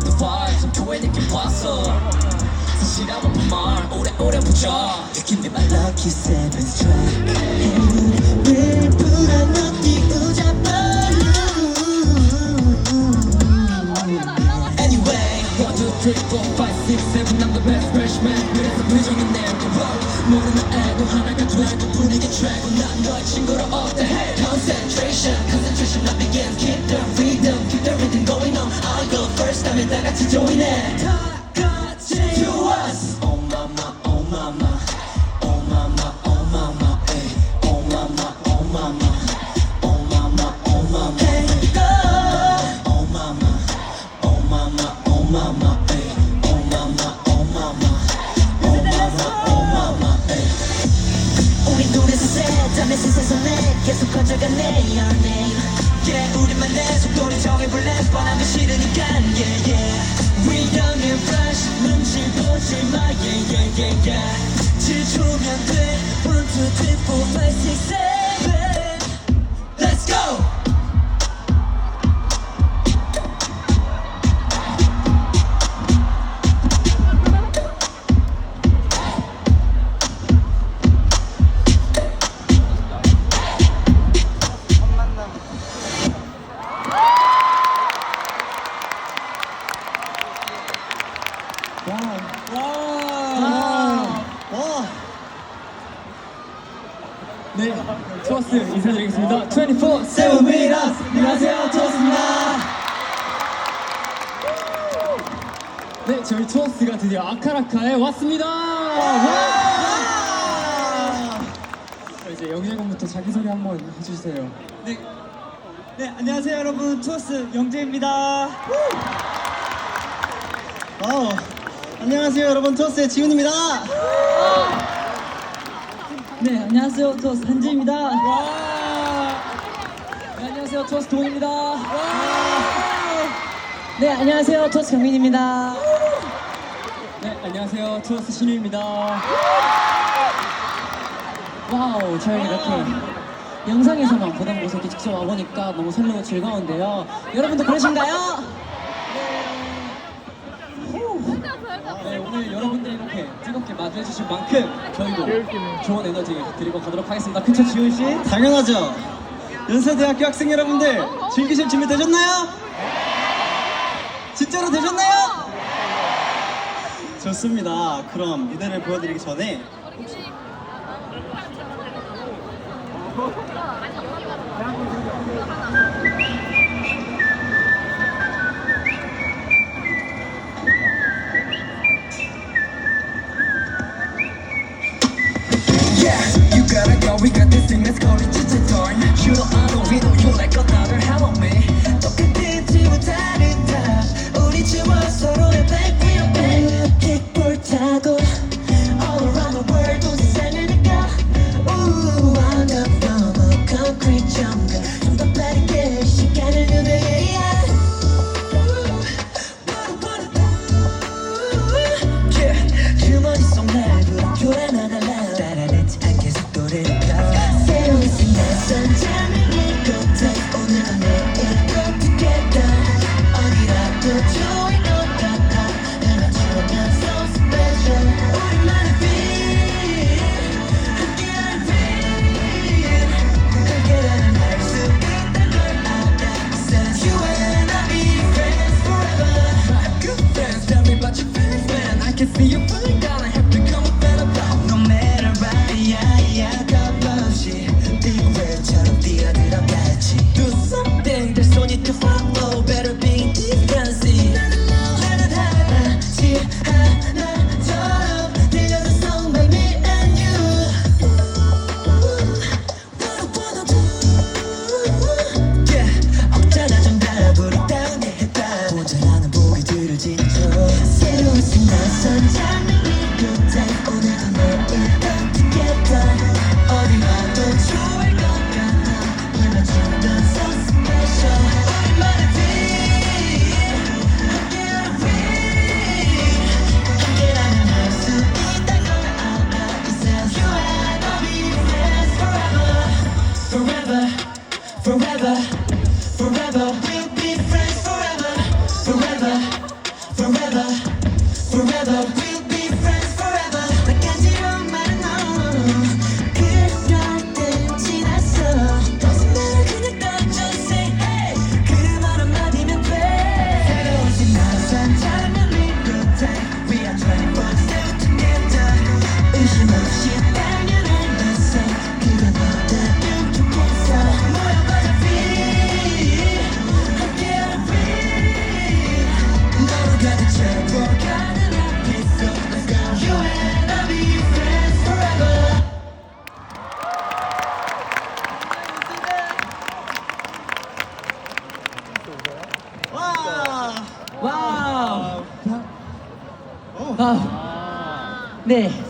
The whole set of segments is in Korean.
song 이미 we got the vibe some 느낌 봤어 사실하고 말 오래오래 보자 느낌 내 lucky seven track 행운을 불어넣기 우자벌루 Anyway one two three four five six seven I'm the best freshman 그래서 표정은 내고 모르는 애도 하나가 되고 분위기 최고 난 너의 친구로 어때 hey concentration concentration I begin keep the rhythm 다음에 다 같이 join해 다 같이 아카라카에 왔습니다. 와! 자, 이제 영재군부터 자기소개 한번 해주세요. 네. 네, 안녕하세요 여러분. 투어스 영재입니다. 어, 안녕하세요 여러분 토스의 지훈입니다. 네, 안녕하세요. 투어스 한지입니다. 네, 안녕하세요. 투어스 동입니다. 네, 안녕하세요. 투어스 경민입니다. 네, 안녕하세요, 투어스 신우입니다. 와우, 저희 이렇게 영상에서만 보던 곳에 이렇게 직접 와보니까 너무 설레고 즐거운데요. 여러분도 그러신가요? 네, 오늘 여러분들 이렇게 뜨겁게 마주해주신 만큼 저희도 좋은 에너지 드리고 가도록 하겠습니다. 그쵸, 지훈 씨? 당연하죠. 연세대학교 학생 여러분들 즐기실 준비 되셨나요? 진짜로 되셨나요? 좋습니다. 그럼 무대를 보여드리기 전에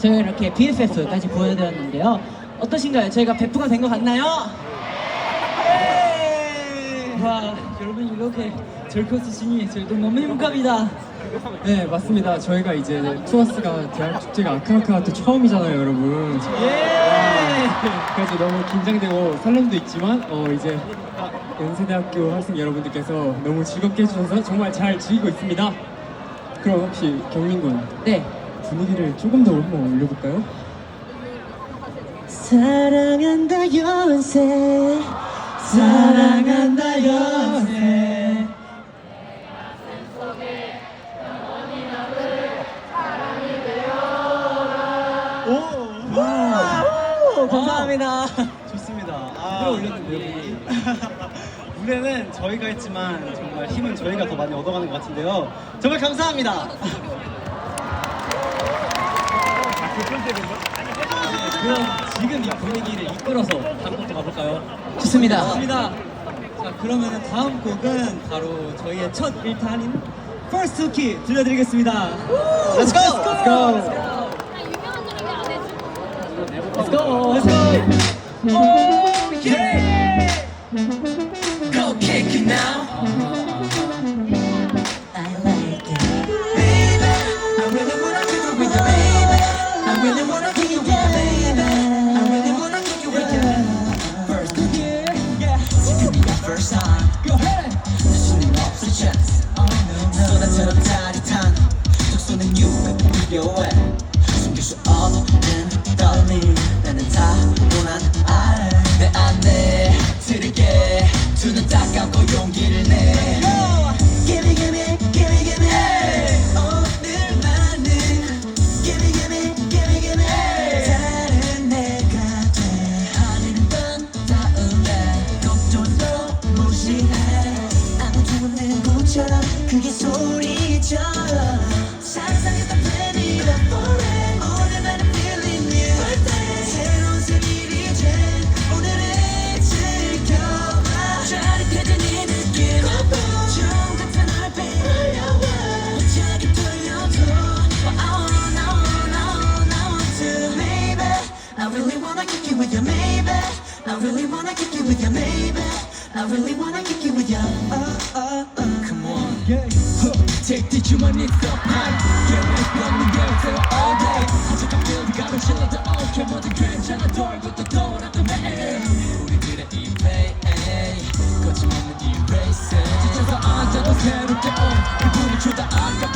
저희가 이렇게 BFF까지 보여드렸는데요. 어떠신가요? 저희가 베프가 된 것 같나요? 네. 와, 여러분 이렇게 절컷으시니 저희도 너무 행복합니다. 네 맞습니다. 저희가 이제 투어스가 대학 축제가 아크아크가 또 처음이잖아요, 여러분. 예! 그래서 너무 긴장되고 설렘도 있지만 어 이제 연세대학교 학생 여러분들께서 너무 즐겁게 해주셔서 정말 잘 즐기고 있습니다. 그럼 혹시 경민군 네. 분위기를 조금 더 한번 올려볼까요? 사랑한다 연세 사랑한다 연세 오, 감사합니다. 좋습니다. 아, 올렸는데요. 무대는 저희가 했지만 정말 힘은 저희가 더 많이 얻어가는 것 같은데요. 정말 감사합니다. 그럼 지금 이 분위기를 이끌어서 다음 곡도 가볼까요? 좋습니다. 좋습니다. 자 그러면 다음 곡은 바로 저희의 첫 1탄인 First Key 들려드리겠습니다. Let's go. Let's go. 유명한 노래 왜안 해줘? Let's go. Let's go. Oh yeah Go kick it now really wanna kick it with you, maybe. I really wanna kick it with you. Oh, oh, oh. Come on. Yeah. Take the human it's up high. Get back on the girl till all day. 아직 안 feel the 가로 실러도 okay. 뭐든 괜찮아. 돌부터 돌아도 매. 우리들의 이 play. 거침없는 이 race. 지쳐서 앉아도 새롭게 온. 그분이 주다 아깝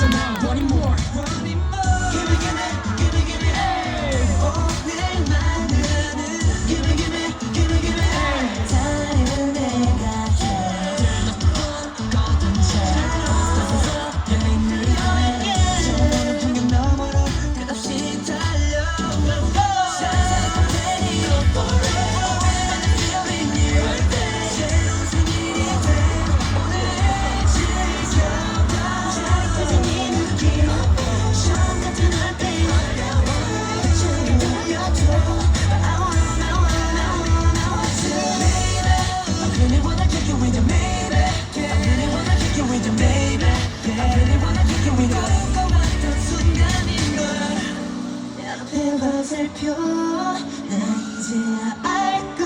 걸. 앞에 화살표. 나 이제야 알 것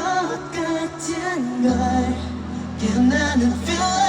같은 걸. 깨어나는 feeling.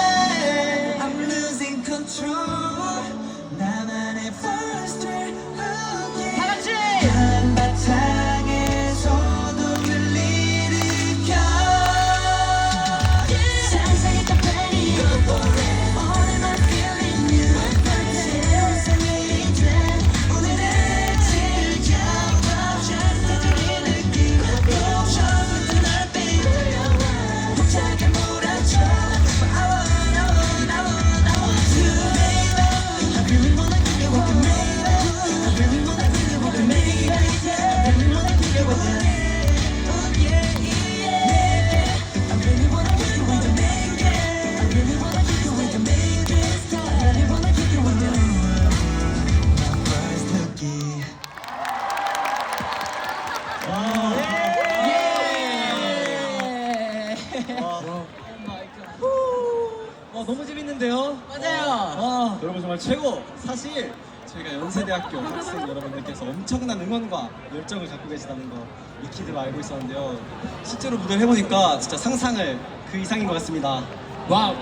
저희가 연세대학교 학생 여러분들께서 엄청난 응원과 열정을 갖고 계시다는 거 익히들어 알고 있었는데요. 실제로 무대를 해보니까 진짜 상상을 그 이상인 것 같습니다. 와우.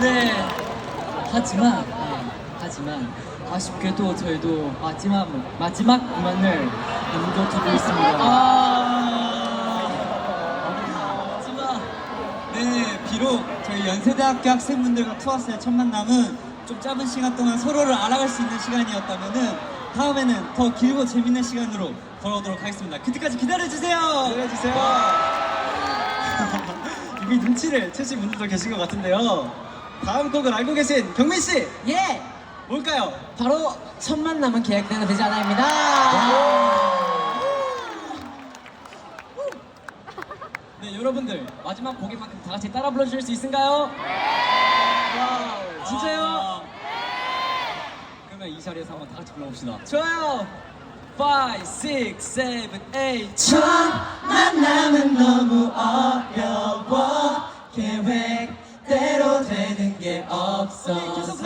네. 하지만, 네, 하지만 아쉽게도 저희도 마지막 마지막 음원을 남겨두고 있습니다. 하지만 네 비록 저희 연세대학교 학생분들과 투어스의 첫 만남은 좀 짧은 시간 동안 서로를 알아갈 수 있는 시간이었다면은 다음에는 더 길고 재밌는 시간으로 돌아오도록 하겠습니다. 그때까지 기다려주세요. 기다려주세요. 이미 눈치를 채신 분들도 계신 것 같은데요. 다음 곡을 알고 계신 경민 씨 예. 뭘까요? 바로 첫 만남은 계획되는 되지 않아입니다. 네 여러분들 마지막 곡에만큼 다 같이 따라 불러주실 수 있을까요? 진짜요? 그러면 이 자리에서 한번 다 같이 불러봅시다. 좋아요. 5, 6, 7, 8 첫 만남은 너무 어려워 계획대로 되는 게 없어서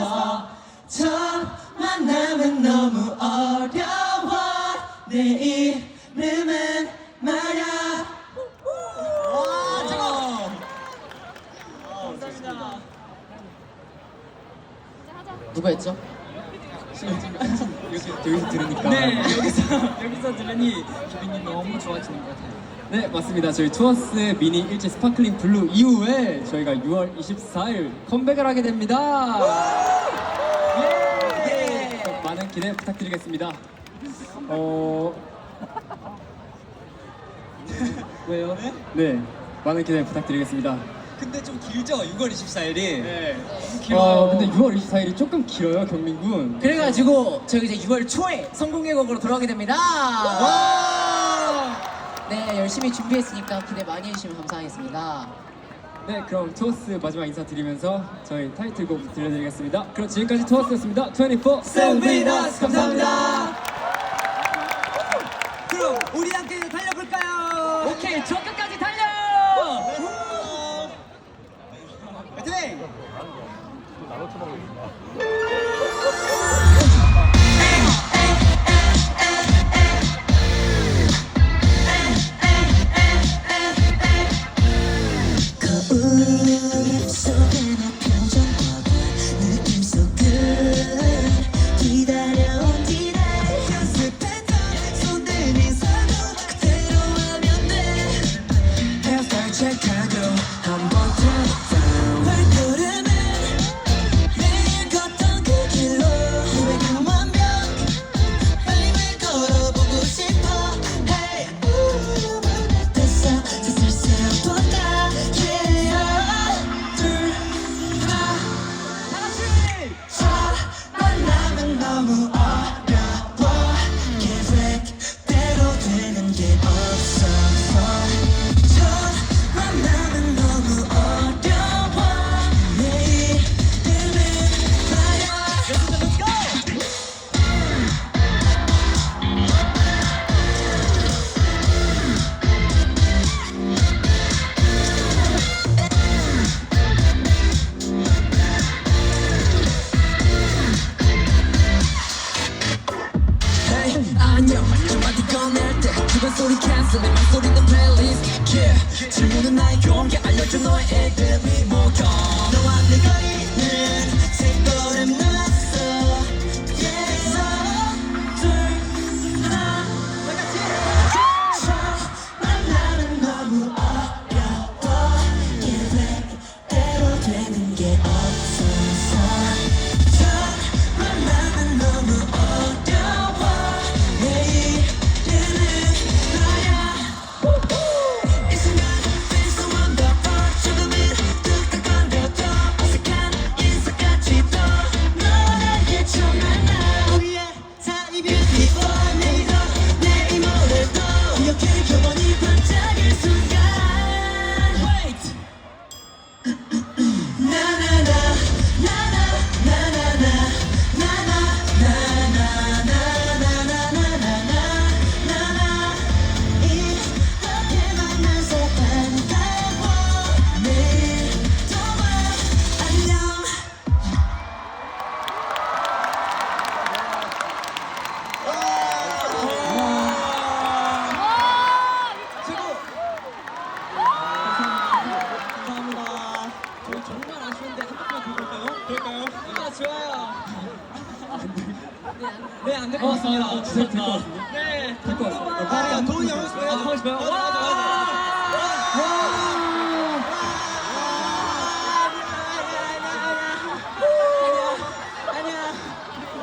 좋아지는 것 같아요. 네, 맞습니다. 저희 투어스의 미니 일제 스파클링 블루 이후에 저희가 6월 24일 컴백을 하게 됩니다. 예! 많은 기대 부탁드리겠습니다. 어, 왜요? 네, 많은 기대 부탁드리겠습니다. 근데 좀 길죠? 6월 24일이. 네. 길어요. 어, 근데 6월 24일이 조금 길어요, 경민군. 그래가지고 저희 이제 6월 초에 성공 예곡으로 돌아오게 됩니다. 네, 열심히 준비했으니까 기대 많이 해주시면 감사하겠습니다. 네, 그럼 투어스 마지막 인사드리면서 저희 타이틀곡 들려드리겠습니다. 그럼 지금까지 투어스였습니다. 24 Stay with us. 감사합니다. 그럼 우리 함께 달려볼까요? 오케이, 저 끝까지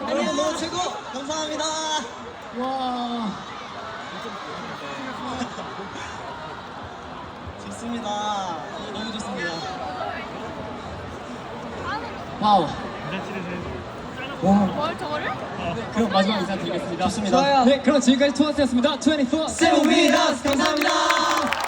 여러분 너무 뭐 최고! 감사합니다. 와. 좋습니다. 너무 좋습니다. 와우. 잘 치르세요. 와, 뭘 저거를? 아, 그럼 아, 마지막 인사 드리겠습니다. 좋습니다. 좋아요. 네, 그럼 지금까지 투어스였습니다. 24 Stay with us. 감사합니다.